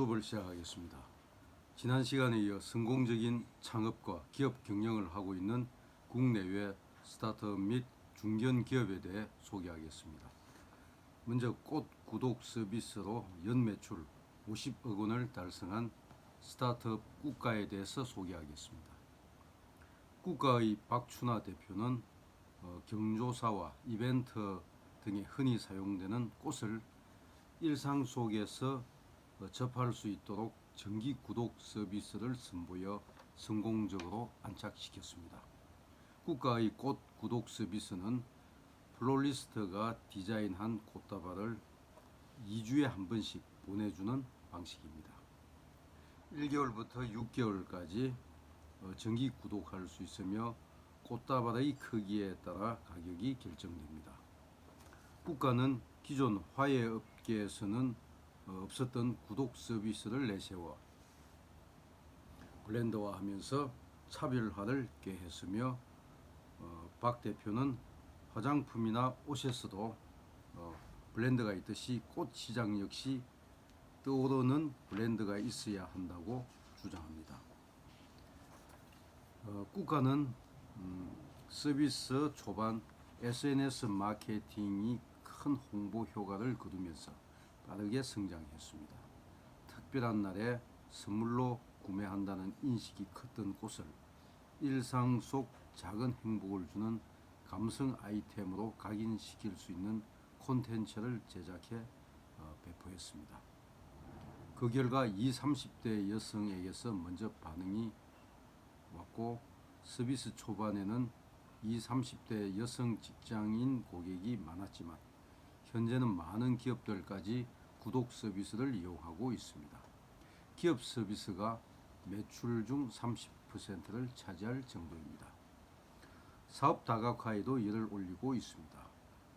수업을 시작하겠습니다. 지난 시간에 이어 성공적인 창업과 기업 경영을 하고 있는 국내외 스타트업 및 중견 기업에 대해 소개하겠습니다. 먼저 꽃 구독 서비스로 연 매출 50억 원을 달성한 스타트업 국가에 대해서 소개하겠습니다. 국가의 박춘아 대표는 어, 경조사와 이벤트 등에 흔히 사용되는 꽃을 일상 속에서 어, 접할 수 있도록 정기 구독 서비스를 선보여 성공적으로 안착시켰습니다. 국가의 꽃 구독 서비스는 플로리스트가 디자인한 꽃다발을 2주에 한 번씩 보내주는 방식입니다. 1개월부터 6개월까지 어, 정기 구독할 수 있으며 꽃다발의 크기에 따라 가격이 결정됩니다. 국가는 기존 화훼업계에서는 어, 없었던 구독 서비스를 내세워 블렌더화하면서 차별화를 꾀했으며 어, 박 대표는 화장품이나 옷에서도 어, 블렌드가 있듯이 꽃 시장 역시 떠오르는 블렌드가 있어야 한다고 주장합니다. 어, 국가는 음, 서비스 초반 SNS 마케팅이 큰 홍보 효과를 거두면서 빠르게 성장했습니다. 특별한 날에 선물로 구매한다는 인식이 컸던 꽃을 일상 속 작은 행복을 주는 감성 아이템으로 각인시킬 수 있는 콘텐츠를 제작해 어, 배포했습니다. 그 결과 20, 30대 여성에게서 먼저 반응이 왔고 서비스 초반에는 20, 30대 여성 직장인 고객이 많았지만 현재는 많은 기업들까지 구독 서비스를 이용하고 있습니다. 기업 서비스가 매출 중 30%를 차지할 정도입니다. 사업 다각화에도 열을 올리고 있습니다.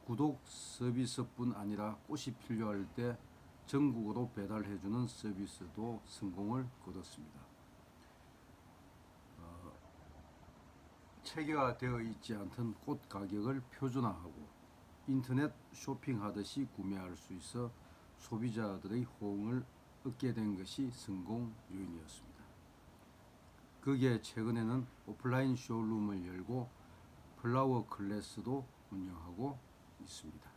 구독 서비스뿐 아니라 꽃이 필요할 때 전국으로 배달해주는 서비스도 성공을 거뒀습니다. 어, 체계화되어 있지 않던 꽃 가격을 표준화하고 인터넷 쇼핑하듯이 구매할 수 있어 소비자들의 호응을 얻게 된 것이 성공 요인이었습니다. 그게 최근에는 오프라인 쇼룸을 열고 플라워 클래스도 운영하고 있습니다.